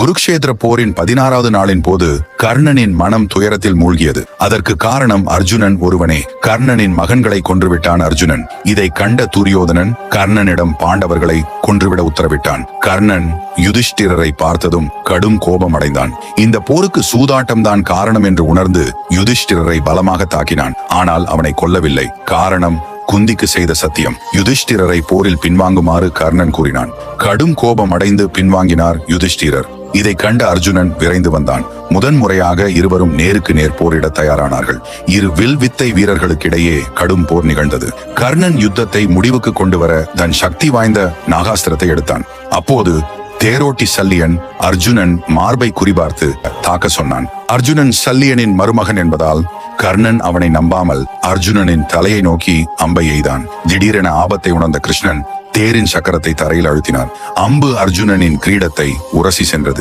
குருக்ஷேத்திர போரின் பதினாறாவது நாளின் போது கர்ணனின் மனம் துயரத்தில் மூழ்கியது. அதற்கு காரணம் அர்ஜுனன் ஒருவனே. கர்ணனின் மகன்களை கொன்றுவிட்டான் அர்ஜுனன். இதை கண்ட துரியோதனன் கர்ணனிடம் பாண்டவர்களை கொன்றுவிட உத்தரவிட்டான். கர்ணன் யுதிஷ்டிரரை பார்த்ததும் கடும் கோபம் அடைந்தான் இந்த போருக்கு சூதாட்டம் தான் காரணம் என்று உணர்ந்து யுதிஷ்டிரரை பலமாக தாக்கினான். ஆனால் அவனை கொல்லவில்லை. காரணம் குந்திக்கு செய்த சத்தியம். யுதிஷ்டிரரை போரில் பின்வாங்குமாறு கர்ணன் கூறினான். கடும் கோபம் அடைந்து பின்வாங்கினார் யுதிஷ்டிரர். இதை கண்ட அர்ஜுனன் விரைந்து வந்தான். முதன் முறையாக இருவரும் நேருக்கு நேர் போரிட தயாரானார்கள். இரு வில் வித்தை வீரர்களுக்கிடையே கடும் போர் நிகழ்ந்தது. கர்ணன் யுத்தத்தை முடிவுக்கு கொண்டு வர தன் சக்தி வாய்ந்த நாகாஸ்திரத்தை எடுத்தான். அப்போது தேரோட்டி சல்லியன் அர்ஜுனன் மார்பை குறிபார்த்து தாக்க சொன்னான். அர்ஜுனன் சல்லியனின் மருமகன் என்பதால் கர்ணன் அவனை நம்பாமல் அர்ஜுனனின் தலையை நோக்கி அம்பை எய்தான். திடீரென ஆபத்தை உணர்ந்த கிருஷ்ணன் தேரின் சக்கரத்தை தரையில் அழுத்தினார். அம்பு அர்ஜுனனின் கிரீடத்தை உரசி சென்றது.